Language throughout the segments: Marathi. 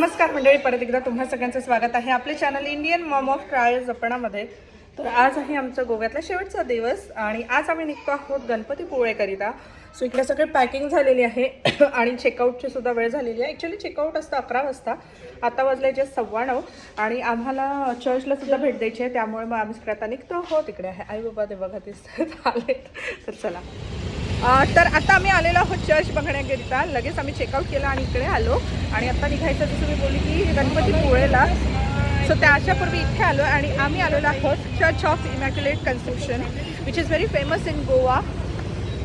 नमस्कार मंडळी परत एकदा तुम्हा सगळ्यांचं स्वागत आहे आपले channel Indian mom of trial जपणामध्ये तर आज आहे आमचा गोव्यातला शेवटचा दिवस आणि आज आम्ही निघतो आहोत गणपतीपुळेकरिता सो इकडे सगळे पॅकिंग झालेली आहे आणि चेकआउटची सुद्धा वेळ झालेली आहे. ॲक्च्युली चेकआउट असतं अकरा वाजता. आता वाजले जे सव्वा नऊ आणि आम्हाला चर्चला सुद्धा भेट द्यायची आहे. त्यामुळे मग आम्ही सगळ्यात निघतो हो तिकडे आहे आई बाबा ते बघा दिसतात आले तर चला. तर आता आम्ही आलेलो आहोत चर्च बघण्याकरिता. लगेच आम्ही चेकआउट केलं आणि इकडे आलो. आणि आता निघायचं जसं मी बोलली की गणपती पोळेला. सो त्याच्यापूर्वी इथे आलो आणि आम्ही आलेलो आहोत church of immaculate construction which is very famous in Goa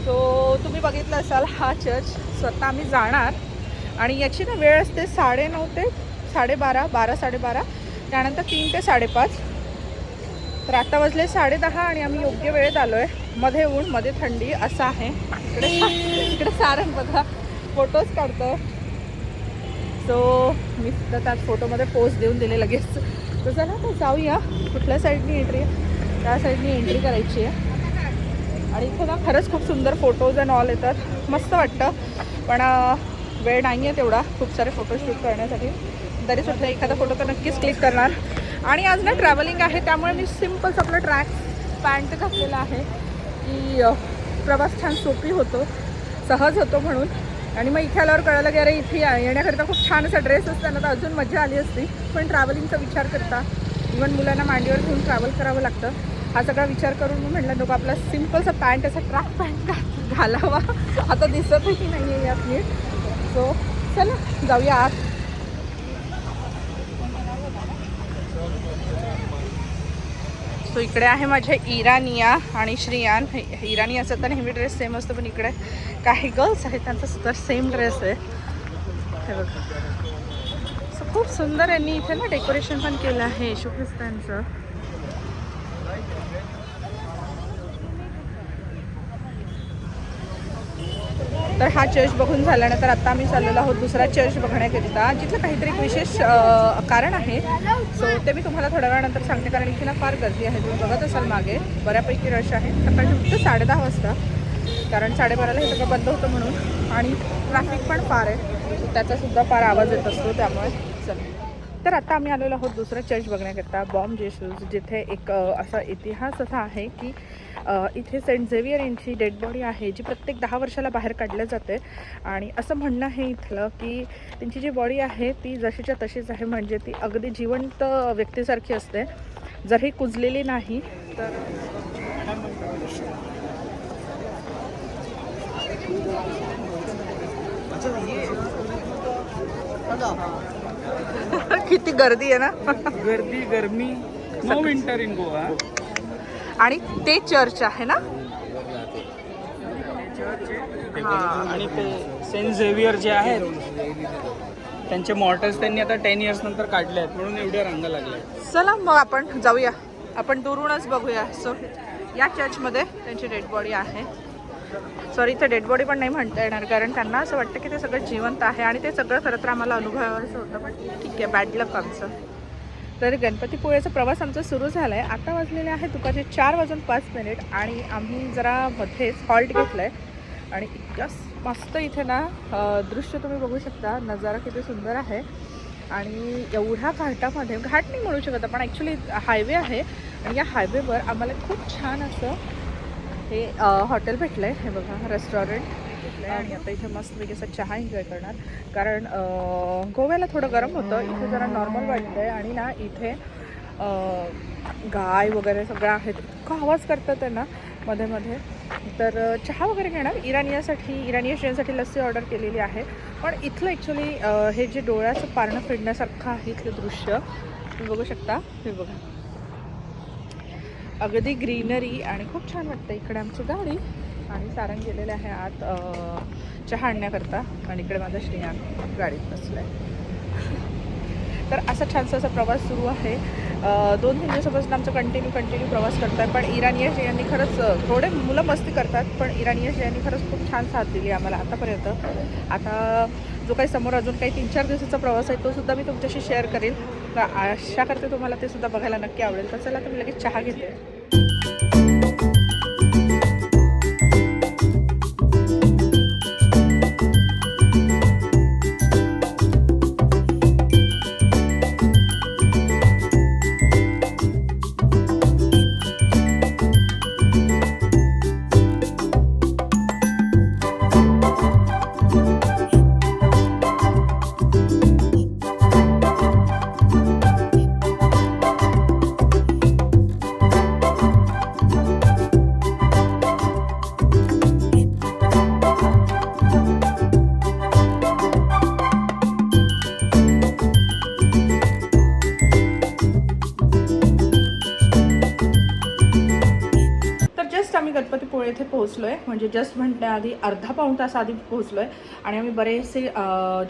so तुम्ही बघितलं असाल हा चर्च स्वतः आम्ही जाणार. आणि याची ना वेळ असते साडेनऊ ते साडेबारा बारा साडेबारा. त्यानंतर तीन ते साडेपाच. तर आता वाजले साडेदहा आणि आम्ही योग्य वेळेत आलो आहे मध्ये ऊन मध्ये थंडी असं आहे. इकडे इकडे सारंग बघा. फोटोज काढतो सो मी सुद्धा त्यात फोटोमध्ये पोस्ट देऊन दिले लगेच. तर चला तर जाऊया. कुठल्या साईडनी एंट्री त्या साईडनी एंट्री करायची आहे. आणि इथे ना खरंच खूप सुंदर फोटोज अँड ऑल येतात. मस्त वाटतं. पण वेळ नाही आहे तेवढा. खूप सारे फोटोशूट करण्यासाठी. तरी सुद्धा एखादा फोटो तर नक्कीच क्लिक करणार. आणि आज ना ट्रॅव्हलिंग आहे त्यामुळे मी सिम्पल्स आपलं ट्रॅक पॅन्ट घातलेला आहे की प्रवास छान सोपी होतो सहज होतो म्हणून. आणि मग इथे आल्यावर कळलं की अरे इथे येण्याकरिता खूप छान असा ड्रेस असताना तर अजून मजा आली असती. पण ट्रॅव्हलिंगचा विचार करता इव्हन मुलांना मांडीवर घेऊन ट्रॅव्हल करावं लागतं. हा सगळा विचार करून मी म्हटलं नको आपला सिम्पलचा पॅन्ट असा ट्रॅक पॅन्ट घालावा. आता दिसतही नाही आहे यात नीट. सो चला जाऊया आत. सो इकडे आहे माझ्या इरानिया आणि श्रियान. हे- इरानियाचा तर नेहमी ड्रेस सेम असतो पण इकडे काही गर्ल्स आहेत त्यांचा सुद्धा सेम ड्रेस आहे. हे बघा. सो खूप सुंदर यांनी इथे ना डेकोरेशन पण केलं आहे येशू ख्रिस्तांचं तर हा चर्च बघून झाल्यानंतर आता आम्ही चाललेलो आहोत दुसरा चर्च बघण्याकरिता जिथलं काहीतरी विशेष कारण आहे. सो ते मी तुम्हाला थोड्या वेळानंतर सांगते कारण इथे ना फार गर्दी आहे. तुम्ही बघत असाल मागे बऱ्यापैकी रश आहे. सकाळी फक्त साडेदहा वाजता कारण साडेबाराला हे सगळं बंद होतं म्हणून. आणि ट्रॅफिक पण फार आहे. त्याचासुद्धा फार आवाज येत असतो त्यामुळे चला. तर आता आम्ही आलेलो आहोत दुसरा चर्च बघण्याकरता. बॉम्ब जेशूज जिथे एक असा इतिहास असा आहे की इथे सेंट झेवियर यांची डेड बॉडी आहे जी प्रत्येक दहा वर्षाला बाहेर काढल्या जाते. आणि असं म्हणणं आहे इथलं की त्यांची जी बॉडी आहे ती जशीच्या तशीच आहे म्हणजे ती अगदी जिवंत व्यक्तीसारखी असते. जर ही कुजलेली नाही तर किती गर्दी आहे ना? गर्दी गर्मी. नो विंटर इन गोवा आणि ते चर्च आहे ना? आणि ते सेंट झेवियर जे आहेत त्यांचे मॉर्टर्स त्यांनी आता टेन इयर्स नंतर काढले आहेत म्हणून एवढ्या रांगा लागल्या आहेत. चला मग आपण जाऊया. आपण दुरूनच बघूया. सो या चर्चमध्ये त्यांची डेड बॉडी आहे. सॉरी इथे डेड बॉडी पण नाही म्हणता येणार कारण त्यांना असं वाटतं की ते सगळं जिवंत आहे आणि ते सगळं खरं तर आम्हाला अनुभवायचं होतं पण ठीक आहे बॅड लक आमचं. तर गणपतीपुळेचा प्रवास आमचा सुरू झाला आहे आता वाजलेले आहे दुपारचे चार वाजून पाच मिनिट आणि आम्ही जरा मध्येच हॉल्ट घेतलं आहे आणि इतकं मस्त इथे ना दृश्य तुम्ही बघू शकता. नजारा किती सुंदर आहे. आणि एवढ्या घाटामध्ये घाट नाही म्हणू शकत आपण ॲक्च्युली हायवे आहे. आणि या हायवेवर आम्हाला खूप छान असं हे हॉटेल भेटलं आहे हे बघा रेस्टॉरंट भेटलं आहे आणि आता इथे मस्तपैकी असं चहा एन्जॉय करणार. कारण गोव्याला थोडं गरम होतं. इथे जरा नॉर्मल वाटतं आहे आणि ना इथे गाय वगैरे सगळं आहेत. इतका आवाज करतात त्यांना मध्ये मध्ये. तर चहा वगैरे घेणार. इराणियासाठी इराणीय श्रेणीसाठी लस्सी ऑर्डर केलेली आहे. पण इथलं ॲक्च्युली हे जे डोळ्याचं पारणं फिरण्यासारखं आहे इथलं दृश्य तुम्ही बघू शकता. हे बघा. अगदी ग्रीनरी आणि खूप छान वाटतं इकडे आमची गाडी. आणि सारंग गेलेले आहे आत चहा आणण्याकरता. आणि इकडे माझा श्रेयान गाडीत बसला आहे तर असा छानसा असा प्रवास सुरू आहे. दोन तीन दिवसापासून आमचा कंटिन्यू कंटिन्यू प्रवास करतात पण इराणीय यांनी खरंच थोडे मुलं मस्ती करतात पण इराणीय यांनी खरंच खूप छान साथ दिली आम्हाला आतापर्यंत. आता जो काही समोर अजून काही तीन चार दिवसाचा प्रवास आहे तो सुद्धा मी तुमच्याशी शेअर करेल. तर आशा करते तुम्हाला ते सुद्धा बघायला नक्की आवडेल. तर चला तुम्ही लगेच चहा घेते गणपतीपुळे इथे पोहोचलो आहे म्हणजे जस्ट म्हणण्याआधी अर्धा पाऊण तास आधी पोहोचलो आहे आणि आम्ही बरेचसे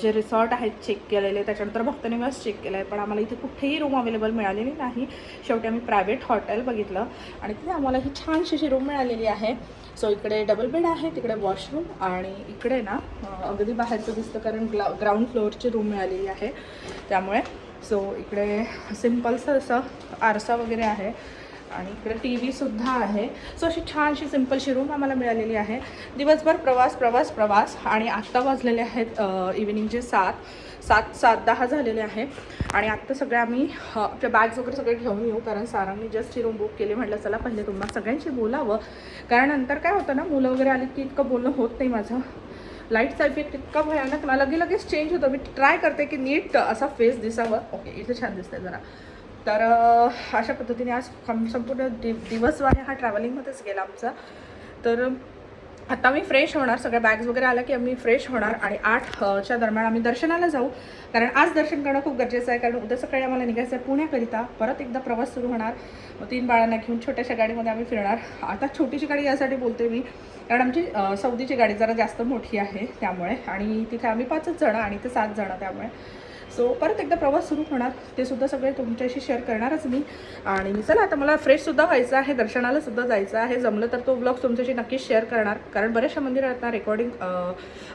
जे रिसॉर्ट आहेत चेक केलेले त्याच्यानंतर भक्तनिवास चेक केला आहे पण आम्हाला इथे कुठेही रूम अवेलेबल मिळालेली नाही. शेवटी आम्ही प्रायव्हेट हॉटेल बघितलं. आणि तिथे आम्हाला ही छानशी अशी रूम मिळालेली आहे. सो इकडे डबल बेड आहे तिकडे वॉशरूम आणि इकडे ना अगदी बाहेरचं दिसतं कारण ग्ला ग्राउंड फ्लोअरची रूम मिळालेली आहे. त्यामुळे सो इकडे सिम्पलचं असं आरसा वगैरे आहे. आणि इकडे टी व्हीसुद्धा आहे. सो अशी छानशी सिम्पलशी रूम आम्हाला मिळालेली आहे. दिवसभर प्रवास प्रवास प्रवास आणि आत्ता वाजलेले आहेत इव्हिनिंगचे सात सात सात दहा झालेले आहे. आणि आत्ता सगळे आम्ही आपल्या बॅग्स वगैरे सगळे घेऊन येऊ कारण सारांनी जस्ट ही रूम बुक केली. म्हटलं चला पहिले तुम्हाला सगळ्यांशी बोलावं. कारण नंतर काय होतं ना मुलं वगैरे आली की इतकं बोलणं होत नाही माझं. लाईटचा इफेक्ट इतका भयानक ना लगे लगेच चेंज होतं. मी ट्राय करते की नीट असा फेस दिसावं. ओके इथे छान दिसतंय जरा. तर अशा पद्धतीने आज संपूर्ण दि दिवस आहे हा ट्रॅव्हलिंगमध्येच गेला आमचा. तर आता मी फ्रेश होणार. सगळ्या बॅग्स वगैरे आल्या की आम्ही फ्रेश होणार आणि आठच्या दरम्यान आम्ही दर्शनाला जाऊ. कारण आज दर्शन करणं खूप गरजेचं आहे. कारण उद्या सकाळी आम्हाला निघायचं आहे पुण्याकरिता. परत एकदा प्रवास सुरू होणार. तीन बाळांना घेऊन छोट्याशा गाडीमध्ये आम्ही फिरणार. आता छोटीशी गाडी यासाठी बोलते मी. कारण आमची सौदीची गाडी जरा जास्त मोठी आहे त्यामुळे. आणि तिथे आम्ही पाचच जणं आणि ते सात जणं त्यामुळे. सो परत एकदा प्रवास सुरू होणार ते सुद्धा सगळे तुमच्याशी शेअर करणारच मी. आणि चला आता मला फ्रेशसुद्धा व्हायचं आहे दर्शनाला सुद्धा जायचं आहे. जमलं तर तो ब्लॉग तुमच्याशी नक्कीच शेअर करणार कारण बऱ्याचशा मंदिरात ना रेकॉर्डिंग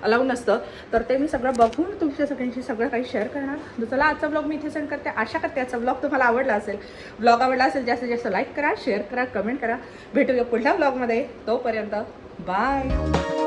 अलाउ नसतं. तर ते मी सगळं बघून तुमच्या सगळ्यांशी सगळं काही शेअर करणार. तर चला आजचा ब्लॉग मी इथे सेंड करते. आशा करते आजचा ब्लॉग तुम्हाला आवडला असेल. ब्लॉग आवडला असेल जास्तीत जास्त लाईक करा शेअर करा कमेंट करा. भेटूया पुढल्या ब्लॉगमध्ये तोपर्यंत बाय